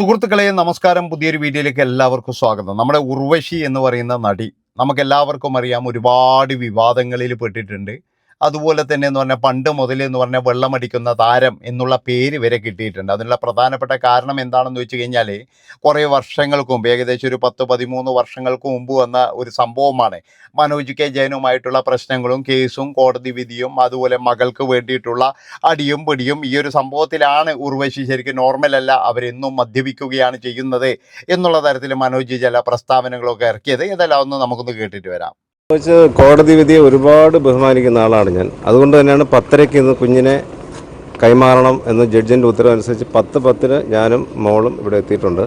സുഹൃത്തുക്കളെ നമസ്കാരം. പുതിയൊരു വീഡിയോയിലേക്ക് എല്ലാവർക്കും സ്വാഗതം. നമ്മുടെ ഉർവശി എന്ന് പറയുന്ന നടി നമുക്ക് എല്ലാവർക്കും അറിയാം ഒരുപാട് വിവാദങ്ങളിൽ പെട്ടിട്ടുണ്ട്. അതുപോലെ തന്നെ എന്ന് പറഞ്ഞാൽ പണ്ട് മുതലേ എന്ന് പറഞ്ഞാൽ വെള്ളമടിക്കുന്ന താരം എന്നുള്ള പേര് വരെ കിട്ടിയിട്ടുണ്ട്. അതിനുള്ള പ്രധാനപ്പെട്ട കാരണം എന്താണെന്ന് വെച്ച് കഴിഞ്ഞാൽ കുറേ വർഷങ്ങൾക്ക് മുമ്പ് ഏകദേശം ഒരു പത്ത് പതിമൂന്ന് വർഷങ്ങൾക്ക് മുമ്പ് വന്ന ഒരു സംഭവമാണ്. മനോജ് കെ ജയനുമായിട്ടുള്ള പ്രശ്നങ്ങളും കേസും കോടതി വിധിയും അതുപോലെ മകൾക്ക് വേണ്ടിയിട്ടുള്ള അടിയും പിടിയും ഈ ഒരു സംഭവത്തിലാണ് ഉർവശി ശരിക്കും നോർമലല്ല അവരെന്നും മദ്യപിക്കുകയാണ് ചെയ്യുന്നത് എന്നുള്ള തരത്തിൽ മനോജ് ചില പ്രസ്താവനകളൊക്കെ ഇറക്കിയത്. ഇതെല്ലാം ഒന്ന് നമുക്കൊന്ന് കേട്ടിട്ട് വരാം. കോടതി വിധിയെ ഒരുപാട് ബഹുമാനിക്കുന്ന ആളാണ് ഞാൻ. അതുകൊണ്ട് തന്നെയാണ് പത്തരയ്ക്ക് ഇന്ന് കുഞ്ഞിനെ കൈമാറണം എന്ന് ജഡ്ജിന്റെ ഉത്തരവനുസരിച്ച് പത്ത് പത്തിന് ഞാനും മോളും ഇവിടെ എത്തിയിട്ടുണ്ട്.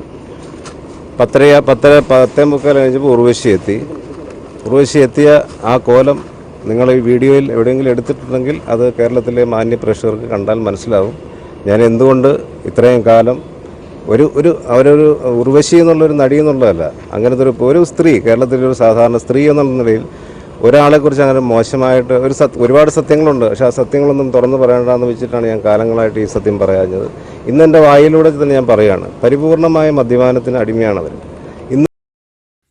പത്തര പത്തര പത്തേ മുക്കാൽ കഴിഞ്ഞപ്പോൾ ഉർവശി എത്തി. ഉർവശി എത്തിയ ആ കോലം നിങ്ങൾ ഈ വീഡിയോയിൽ എവിടെയെങ്കിലും എടുത്തിട്ടുണ്ടെങ്കിൽ അത് കേരളത്തിലെ മാന്യ പ്രേക്ഷകർക്ക് കണ്ടാൽ മനസ്സിലാവും. ഞാൻ എന്തുകൊണ്ട് ഇത്രയും കാലം ഒരു ഒരു അവരൊരു ഉർവശി എന്നുള്ളൊരു നടി എന്നുള്ളതല്ല. അങ്ങനത്തെ ഒരു ഒരു സ്ത്രീ കേരളത്തിലെ ഒരു സാധാരണ സ്ത്രീ എന്നുള്ള നിലയിൽ ഒരാളെക്കുറിച്ച് അങ്ങനെ മോശമായിട്ട് ഒരു സത് ഒരുപാട് സത്യങ്ങളുണ്ട്. പക്ഷേ ആ സത്യങ്ങളൊന്നും തുറന്നു പറയേണ്ടതെന്ന് വെച്ചിട്ടാണ് ഞാൻ കാലങ്ങളായിട്ട് ഈ സത്യം പറയാഞ്ഞത്. ഇന്ന് എന്റെ വായിലൂടെ തന്നെ ഞാൻ പറയുകയാണ്. പരിപൂർണമായ മദ്യപാനത്തിന് അടിമയാണ് അവർ ഇന്ന്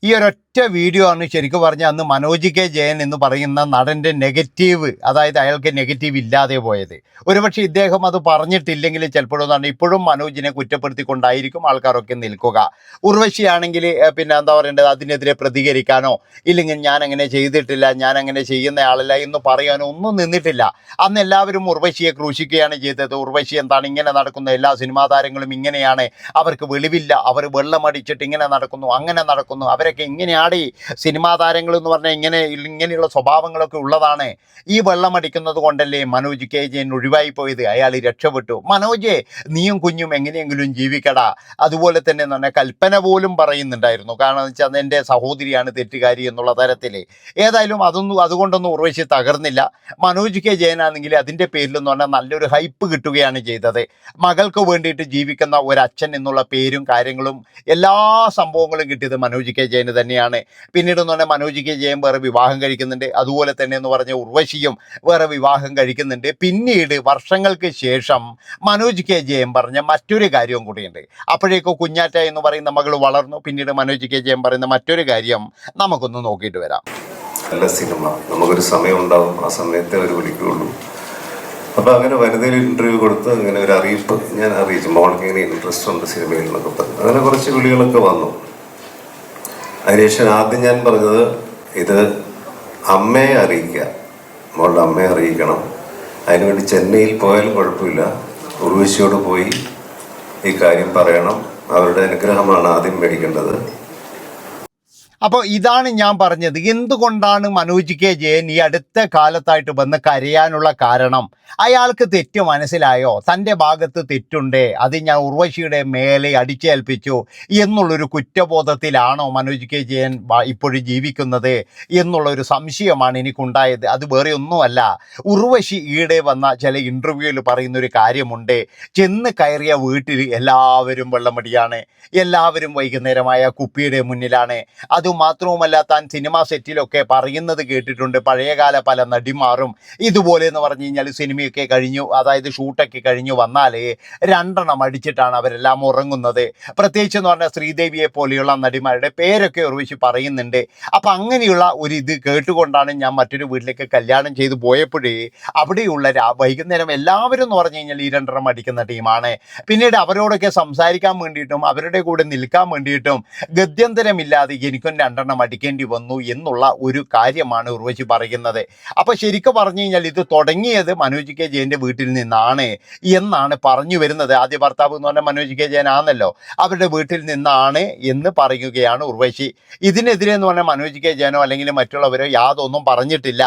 ഈ ഒരൊറ്റ വീഡിയോ ആണ് ശരിക്കും പറഞ്ഞാൽ അന്ന് മനോജ് കെ ജയൻ എന്ന് പറയുന്ന നടന്റെ നെഗറ്റീവ് അതായത് അയാൾക്ക് നെഗറ്റീവ് ഇല്ലാതെ പോയത്. ഒരുപക്ഷെ ഇദ്ദേഹം അത് പറഞ്ഞിട്ടില്ലെങ്കിൽ ചിലപ്പോഴൊന്നാണ് ഇപ്പോഴും മനോജിനെ കുറ്റപ്പെടുത്തിക്കൊണ്ടായിരിക്കും ആൾക്കാരൊക്കെ നിൽക്കുക. ഉർവശിയാണെങ്കിൽ പിന്നെ എന്താ പറയേണ്ടത്? അതിനെതിരെ പ്രതികരിക്കാനോ ഇല്ലെങ്കിൽ ഞാൻ അങ്ങനെ ചെയ്തിട്ടില്ല ഞാൻ അങ്ങനെ ചെയ്യുന്ന ആളല്ല എന്ന് പറയാനോ ഒന്നും നിന്നിട്ടില്ല. അന്ന് എല്ലാവരും ഉർവശിയെ ക്രൂശിക്കുകയാണ് ചെയ്തത്. ഉർവശി എന്താണ് ഇങ്ങനെ നടക്കുന്ന? എല്ലാ സിനിമാ താരങ്ങളും ഇങ്ങനെയാണ്. അവർക്ക് വെളിവില്ല. അവർ വെള്ളമടിച്ചിട്ട് ഇങ്ങനെ നടക്കുന്നു അങ്ങനെ നടക്കുന്നു. അവരൊക്കെ ഇങ്ങനെയാണ് ഈ സിനിമാ താരങ്ങൾ എന്ന് പറഞ്ഞാൽ ഇങ്ങനെ ഇങ്ങനെയുള്ള സ്വഭാവങ്ങളൊക്കെ ഉള്ളതാണ്. ഈ വെള്ളമടിക്കുന്നത് കൊണ്ടല്ലേ മനോജ് കെ ജയൻ ഒഴിവായി പോയത്? അയാൾ രക്ഷപ്പെട്ടു. മനോജ് നീയും കുഞ്ഞും എങ്ങനെയെങ്കിലും ജീവിക്കടാ. അതുപോലെ തന്നെ തന്നെ കൽപ്പന പോലും പറയുന്നുണ്ടായിരുന്നു. കാരണം വെച്ചാൽ എന്റെ സഹോദരിയാണ് തെറ്റുകാരി എന്നുള്ള തരത്തിൽ. ഏതായാലും അതൊന്നും അതുകൊണ്ടൊന്നും ഉറവശി തകർന്നില്ല. മനോജ് കെ ജയനാണെങ്കിൽ അതിന്റെ പേരിലെന്ന് പറഞ്ഞാൽ നല്ലൊരു ഹൈപ്പ് കിട്ടുകയാണ് ചെയ്തത്. മകൾക്ക് വേണ്ടിയിട്ട് ജീവിക്കുന്ന ഒരച്ഛൻ എന്നുള്ള പേരും കാര്യങ്ങളും എല്ലാ സംഭവങ്ങളും കിട്ടിയത് മനോജ് കെ ജയന് തന്നെയാണ്. പിന്നീട് എന്ന് പറഞ്ഞാൽ മനോജ് കെ ജയൻ വേറെ വിവാഹം കഴിക്കുന്നുണ്ട്. അതുപോലെ തന്നെ എന്ന് പറഞ്ഞ ഉർവശിയും വേറെ വിവാഹം കഴിക്കുന്നുണ്ട്. പിന്നീട് വർഷങ്ങൾക്ക് ശേഷം മനോജ് കെ ജയം പറഞ്ഞ മറ്റൊരു കാര്യവും കൂടിയുണ്ട്. അപ്പോഴേക്കും കുഞ്ഞാറ്റ എന്ന് പറയുന്ന മകൾ വളർന്നു. പിന്നീട് മനോജ് കെ ജയം പറയുന്ന മറ്റൊരു കാര്യം നമുക്കൊന്ന് നോക്കിയിട്ട് വരാം. നല്ല സിനിമ. നമുക്കൊരു സമയം ഉണ്ടാവും. ആ സമയത്തെ അവർ വിളിക്കുകയുള്ളൂ അപ്പോൾ അങ്ങനെ വനിതയിൽ ഇന്റർവ്യൂ കൊടുത്ത് അങ്ങനെ ഒരു അറിയിപ്പ് ഞാൻ അറിയിച്ചു. മോൾക്ക് ഇങ്ങനെ ഇൻട്രസ്റ്റ് ഉണ്ട് സിനിമയിൽ നിന്നൊക്കെ അങ്ങനെ കുറച്ച് വിളികളൊക്കെ വന്നു. അതിനുശേഷം ആദ്യം ഞാൻ പറഞ്ഞത് ഇത് അമ്മയെ അറിയിക്കുക. മോളുടെ അമ്മയെ അറിയിക്കണം. അതിനുവേണ്ടി ചെന്നൈയിൽ പോയാലും കുഴപ്പമില്ല. ഉർവശിയോട് പോയി ഈ കാര്യം പറയണം. അവരുടെ അനുഗ്രഹമാണ് ആദ്യം മേടിക്കേണ്ടത്. അപ്പോൾ ഇതാണ് ഞാൻ പറഞ്ഞത്. എന്തുകൊണ്ടാണ് മനോജ് കെ ജയൻ ഈ അടുത്ത കാലത്തായിട്ട് വന്ന് കരയാനുള്ള കാരണം? അയാൾക്ക് തെറ്റ് മനസ്സിലായോ? തന്റെ ഭാഗത്ത് തെറ്റുണ്ടേ? അത് ഞാൻ ഉർവശിയുടെ മേലെ അടിച്ചേൽപ്പിച്ചു എന്നുള്ളൊരു കുറ്റബോധത്തിലാണോ മനോജ് കെ ജയൻ ഇപ്പോഴും ജീവിക്കുന്നത് എന്നുള്ളൊരു സംശയമാണ് എനിക്കുണ്ടായത്. അത് വേറെ ഒന്നുമല്ല ഉർവശി ഈടെ വന്ന ചില ഇന്റർവ്യൂവിൽ പറയുന്നൊരു കാര്യമുണ്ട്. ചെന്ന് കയറിയ വീട്ടിൽ എല്ലാവരും വെള്ളമടിയാണ്. എല്ലാവരും വൈകുന്നേരമായ കുപ്പിയുടെ മുന്നിലാണ്. അതുമാത്രവുമല്ല താൻ സിനിമാ സെറ്റിലൊക്കെ പറയുന്നത് കേട്ടിട്ടുണ്ട്. പഴയകാല പല നടിമാറും ഇതുപോലെ എന്ന് പറഞ്ഞു കഴിഞ്ഞാൽ സിനിമയൊക്കെ കഴിഞ്ഞു അതായത് ഷൂട്ടൊക്കെ കഴിഞ്ഞു വന്നാലേ രണ്ടെണ്ണം അടിച്ചിട്ടാണ് അവരെല്ലാം ഉറങ്ങുന്നത്. പ്രത്യേകിച്ച് എന്ന് പറഞ്ഞാൽ ശ്രീദേവിയെ പോലെയുള്ള നടിമാരുടെ പേരൊക്കെ ഉറവിച്ച് പറയുന്നുണ്ട്. അപ്പം അങ്ങനെയുള്ള ഒരു ഇത് കേട്ടുകൊണ്ടാണ് ഞാൻ മറ്റൊരു വീട്ടിലേക്ക് കല്യാണം ചെയ്തു പോയപ്പോഴേ അവിടെയുള്ള വൈകുന്നേരം എല്ലാവരും എന്ന് പറഞ്ഞു കഴിഞ്ഞാൽ ഈ രണ്ടെണ്ണം അടിക്കുന്ന ടീമാണ്. പിന്നീട് അവരോടൊക്കെ സംസാരിക്കാൻ വേണ്ടിയിട്ടും അവരുടെ കൂടെ നിൽക്കാൻ വേണ്ടിയിട്ടും ഗത്യന്തരമില്ലാതെ എനിക്കും രണ്ടെണ്ണം അടിക്കേണ്ടി വന്നു എന്നുള്ള ഒരു കാര്യമാണ് ഉർവശി പറയുന്നത്. അപ്പോൾ ശരിക്കും പറഞ്ഞു കഴിഞ്ഞാൽ ഇത് തുടങ്ങിയത് മനോജ് കെ ജയന്റെ വീട്ടിൽ നിന്നാണ് എന്നാണ് പറഞ്ഞു വരുന്നത്. ആദ്യ ഭർത്താവ് എന്ന് പറഞ്ഞാൽ മനോജ് കെ ജയൻ ആണല്ലോ അവരുടെ വീട്ടിൽ നിന്നാണ് എന്ന് പറയുകയാണ് ഉർവശി. ഇതിനെതിരെ എന്ന് പറഞ്ഞാൽ മനോജ് കെ ജയനോ അല്ലെങ്കിൽ മറ്റുള്ളവരോ യാതൊന്നും പറഞ്ഞിട്ടില്ല.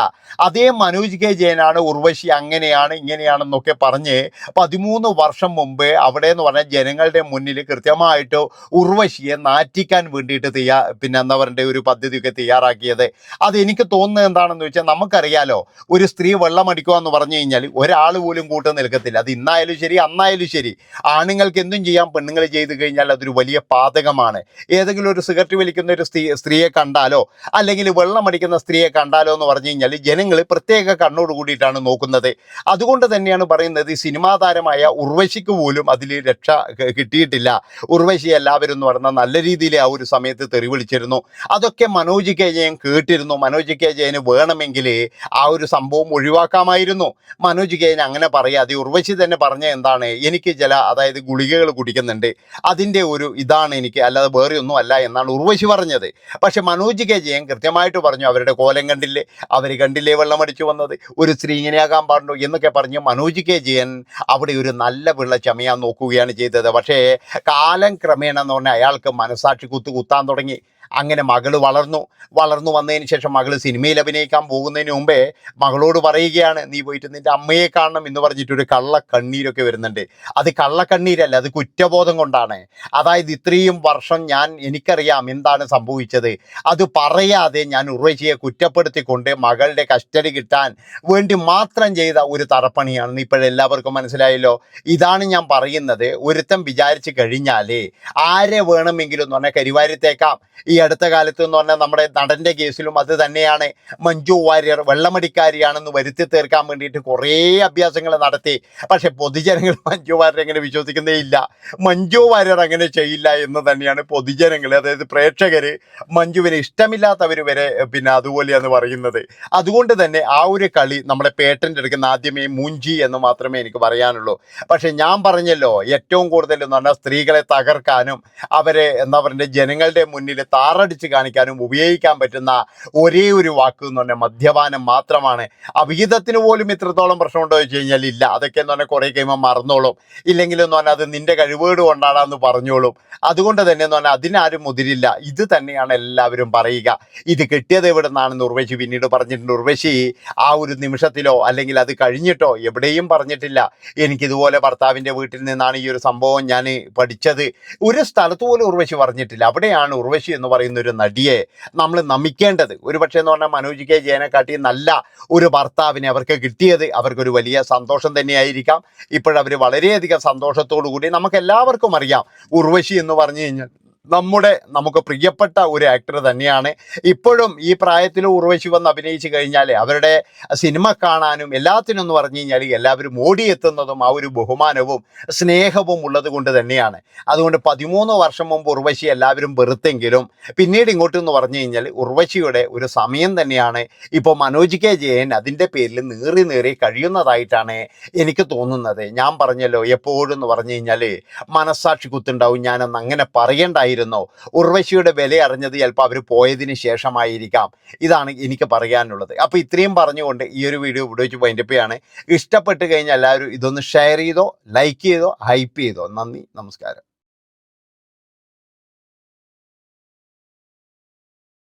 അതേ മനോജ് കെ ജയനാണ് ഉർവശി അങ്ങനെയാണ് ഇങ്ങനെയാണെന്നൊക്കെ പറഞ്ഞ് പതിമൂന്ന് വർഷം മുമ്പ് അവിടെ എന്ന് പറഞ്ഞാൽ ജനങ്ങളുടെ മുന്നിൽ കൃത്യമായിട്ട് ഉർവശിയെ നാറ്റിക്കാൻ വേണ്ടിയിട്ട് തയ്യാ പിന്നെ എന്താ പറഞ്ഞിട്ട് ഒരു പദ്ധതിയൊക്കെ തയ്യാറാക്കിയത്. അത് എനിക്ക് തോന്നുന്നത് എന്താണെന്ന് വെച്ചാൽ നമുക്കറിയാലോ ഒരു സ്ത്രീ വെള്ളം അടിക്കുക എന്ന് പറഞ്ഞു കഴിഞ്ഞാൽ ഒരാൾ പോലും കൂട്ടു നിൽക്കത്തില്ല. അത് ഇന്നായാലും ശരി അന്നായാലും ശരി. ആണുങ്ങൾക്ക് എന്തും ചെയ്യാം പെണ്ണുങ്ങൾ ചെയ്ത് കഴിഞ്ഞാൽ അതൊരു വലിയ പാതകമാണ്. ഏതെങ്കിലും ഒരു സിഗരറ്റ് വലിക്കുന്ന ഒരു സ്ത്രീ സ്ത്രീയെ കണ്ടാലോ അല്ലെങ്കിൽ വെള്ളമടിക്കുന്ന സ്ത്രീയെ കണ്ടാലോ എന്ന് പറഞ്ഞു കഴിഞ്ഞാൽ ജനങ്ങൾ പ്രത്യേക കണ്ണോട് കൂടിയിട്ടാണ് നോക്കുന്നത്. അതുകൊണ്ട് തന്നെയാണ് പറയുന്നത് സിനിമാ താരമായ ഉർവശിക്ക് പോലും അതിൽ രക്ഷ കിട്ടിയിട്ടില്ല. ഉർവശി എല്ലാവരും എന്ന് പറഞ്ഞാൽ നല്ല രീതിയിൽ ആ ഒരു സമയത്ത് തെറി വിളിച്ചിരുന്നു. അതൊക്കെ മനോജ് കെ ജയൻ കേട്ടിരുന്നു. മനോജ് കെ ജയന് വേണമെങ്കിൽ ആ ഒരു സംഭവം ഒഴിവാക്കാമായിരുന്നു. മനോജ് കെ ജയൻ അങ്ങനെ പറയാതെ ഉർവശി തന്നെ പറഞ്ഞ എന്താണ്? എനിക്ക് ചില അതായത് ഗുളികകൾ കുടിക്കുന്നുണ്ട്. അതിന്റെ ഒരു ഇതാണ് എനിക്ക് അല്ലാതെ വേറെ ഒന്നും അല്ല എന്നാണ് ഉർവശി പറഞ്ഞത്. പക്ഷെ മനോജ് കെ ജയൻ കൃത്യമായിട്ട് പറഞ്ഞു അവരുടെ കോലം കണ്ടില്ലേ? അവർ കണ്ടില്ലേ വെള്ളം അടിച്ചു വന്നത്? ഒരു സ്ത്രീ ഇങ്ങനെയാകാൻ പാടുണ്ടോ? എന്നൊക്കെ പറഞ്ഞ് മനോജ് കെ ജയൻ അവിടെ ഒരു നല്ല പിള്ള ചമയാൻ നോക്കുകയാണ് ചെയ്തത്. പക്ഷേ കാലം ക്രമേണ എന്ന് പറഞ്ഞാൽ അയാൾക്ക് മനസാക്ഷി കുത്തു കുത്താൻ തുടങ്ങി. അങ്ങനെ മകൾ വളർന്നു. വളർന്നു വന്നതിന് ശേഷം മകൾ സിനിമയിൽ അഭിനയിക്കാൻ പോകുന്നതിന് മുമ്പേ മകളോട് പറയുകയാണ് നീ പോയിട്ട് നിന്റെ അമ്മയെ കാണണം എന്ന് പറഞ്ഞിട്ടൊരു കള്ള കണ്ണീരൊക്കെ വരുന്നുണ്ട്. അത് കള്ള കണ്ണീരല്ല അത് കുറ്റബോധം കൊണ്ടാണ്. അതായത് ഇത്രയും വർഷം ഞാൻ എനിക്കറിയാം എന്താണ് സംഭവിച്ചത്. അത് പറയാതെ ഞാൻ ഉറവശിയെ കുറ്റപ്പെടുത്തിക്കൊണ്ട് മകളുടെ കസ്റ്റഡി കിട്ടാൻ വേണ്ടി മാത്രം ചെയ്ത ഒരു തറപ്പണിയാണെന്ന് ഇപ്പോഴെല്ലാവർക്കും മനസ്സിലായല്ലോ. ഇതാണ് ഞാൻ പറയുന്നത്. ഒരുത്തം വിചാരിച്ചു കഴിഞ്ഞാൽ ആരെ വേണമെങ്കിലും എന്ന് പറഞ്ഞാൽ കരിവാരിത്തേക്കാം. അടുത്ത കാലത്ത് എന്ന് പറഞ്ഞാൽ നമ്മുടെ നടന്റെ കേസിലും അത് തന്നെയാണ്. മഞ്ജു വാര്യർ വെള്ളമടിക്കാരിയാണെന്ന് വരുത്തി തീർക്കാൻ വേണ്ടിയിട്ട് കുറേ അഭ്യാസങ്ങൾ നടത്തി. പക്ഷെ പൊതുജനങ്ങൾ മഞ്ജു വാര്യർ അങ്ങനെ വിശ്വസിക്കുന്നേ ഇല്ല. മഞ്ജു വാര്യർ അങ്ങനെ ചെയ്യില്ല എന്ന് തന്നെയാണ് പൊതുജനങ്ങൾ അതായത് പ്രേക്ഷകർ മഞ്ജുവിന് ഇഷ്ടമില്ലാത്തവർ വരെ പിന്നെ അതുപോലെയാണ് പറയുന്നത്. അതുകൊണ്ട് തന്നെ ആ ഒരു കളി നമ്മുടെ പേട്ടന്റെ എടുക്കുന്ന ആദ്യമേ മൂഞ്ചി എന്ന് മാത്രമേ എനിക്ക് പറയാനുള്ളൂ. പക്ഷെ ഞാൻ പറഞ്ഞല്ലോ ഏറ്റവും കൂടുതൽ എന്ന് പറഞ്ഞാൽ സ്ത്രീകളെ തകർക്കാനും അവരെ എന്താ പറയുക ജനങ്ങളുടെ മുന്നിൽ താറടിച്ച് കാണിക്കാനും ഉപയോഗിക്കാൻ പറ്റുന്ന ഒരേ ഒരു വാക്ക് എന്ന് പറഞ്ഞാൽ മദ്യപാനം മാത്രമാണ്. അവിഹിതത്തിന് പോലും ഇത്രത്തോളം പ്രശ്നമുണ്ടോ എന്ന് വെച്ച് കഴിഞ്ഞാൽ ഇല്ല. അതൊക്കെ എന്ന് പറഞ്ഞാൽ കുറേ കഴിയുമ്പോൾ മറന്നോളും. ഇല്ലെങ്കിലും എന്ന് പറഞ്ഞാൽ അത് നിന്റെ കഴിവേട് കൊണ്ടാണെന്ന് പറഞ്ഞോളും. അതുകൊണ്ട് തന്നെ എന്ന് പറഞ്ഞാൽ അതിനാരും മുതിരില്ല. ഇത് തന്നെയാണ് എല്ലാവരും പറയുക. ഇത് കിട്ടിയത് എവിടെ നിന്നാണെന്ന് ഉർവശി പിന്നീട് പറഞ്ഞിട്ടുണ്ട്. ഉർവശി ആ ഒരു നിമിഷത്തിലോ അല്ലെങ്കിൽ അത് കഴിഞ്ഞിട്ടോ എവിടെയും പറഞ്ഞിട്ടില്ല. എനിക്കിതുപോലെ ഭർത്താവിന്റെ വീട്ടിൽ നിന്നാണ് ഈ ഒരു സംഭവം ഞാൻ പഠിച്ചത്. ഒരു സ്ഥലത്ത് പോലും ഉർവശി പറഞ്ഞിട്ടില്ല. അവിടെയാണ് ഉർവശി എന്ന് പറയുന്ന ഒരു നടിയെ നമ്മൾ നമിക്കേണ്ടത്. ഒരു പക്ഷേ എന്ന് പറഞ്ഞാൽ മനോജ് കെ ജയനെക്കാട്ടി നല്ല ഒരു ഭർത്താവിനെ അവർക്ക് കിട്ടിയത് അവർക്കൊരു വലിയ സന്തോഷം തന്നെയായിരിക്കാം. ഇപ്പോഴവർ വളരെയധികം സന്തോഷത്തോടു കൂടി നമുക്ക് എല്ലാവർക്കും അറിയാം. ഉർവശി എന്ന് പറഞ്ഞു കഴിഞ്ഞാൽ നമ്മുടെ നമുക്ക് പ്രിയപ്പെട്ട ഒരു ആക്ടർ തന്നെയാണ്. ഇപ്പോഴും ഈ പ്രായത്തിൽ ഉർവശി വന്ന് അഭിനയിച്ചു കഴിഞ്ഞാൽ അവരുടെ സിനിമ കാണാനും എല്ലാത്തിനും എന്ന് പറഞ്ഞു കഴിഞ്ഞാൽ എല്ലാവരും ഓടിയെത്തുന്നതും ആ ഒരു ബഹുമാനവും സ്നേഹവും ഉള്ളത് കൊണ്ട് തന്നെയാണ്. അതുകൊണ്ട് പതിമൂന്ന് വർഷം മുമ്പ് ഉർവശി എല്ലാവരും വെറുത്തെങ്കിലും പിന്നീട് ഇങ്ങോട്ട് എന്ന് പറഞ്ഞു കഴിഞ്ഞാൽ ഉർവശിയുടെ ഒരു സമയം തന്നെയാണ് ഇപ്പോൾ മനോജ് കെ ജയൻ അതിന്റെ പേരിൽ നീറി നീറി കഴിയുന്നതായിട്ടാണ് എനിക്ക് തോന്നുന്നത്. ഞാൻ പറഞ്ഞല്ലോ എപ്പോഴും എന്ന് പറഞ്ഞു കഴിഞ്ഞാൽ മനസ്സാക്ഷി കുത്തുണ്ടാവും. ഞാനൊന്ന് അങ്ങനെ പറയണ്ടായിരുന്നോ ഉർവശിയുടെ വില അറിഞ്ഞത് ചിലപ്പോൾ അവർ പോയതിന് ശേഷമായിരിക്കാം. ഇതാണ് എനിക്ക് പറയാനുള്ളത്. അപ്പോൾ ഇത്രയും പറഞ്ഞുകൊണ്ട് ഈ ഒരു വീഡിയോ ഇവിടെ വെച്ച് വൈൻഡപ്പ് ഇഷ്ടപ്പെട്ട് കഴിഞ്ഞാൽ എല്ലാവരും ഇതൊന്ന് ഷെയർ ചെയ്തോ ലൈക്ക് ചെയ്തോ ഹൈപ്പ് ചെയ്തോ. നന്ദി നമസ്കാരം.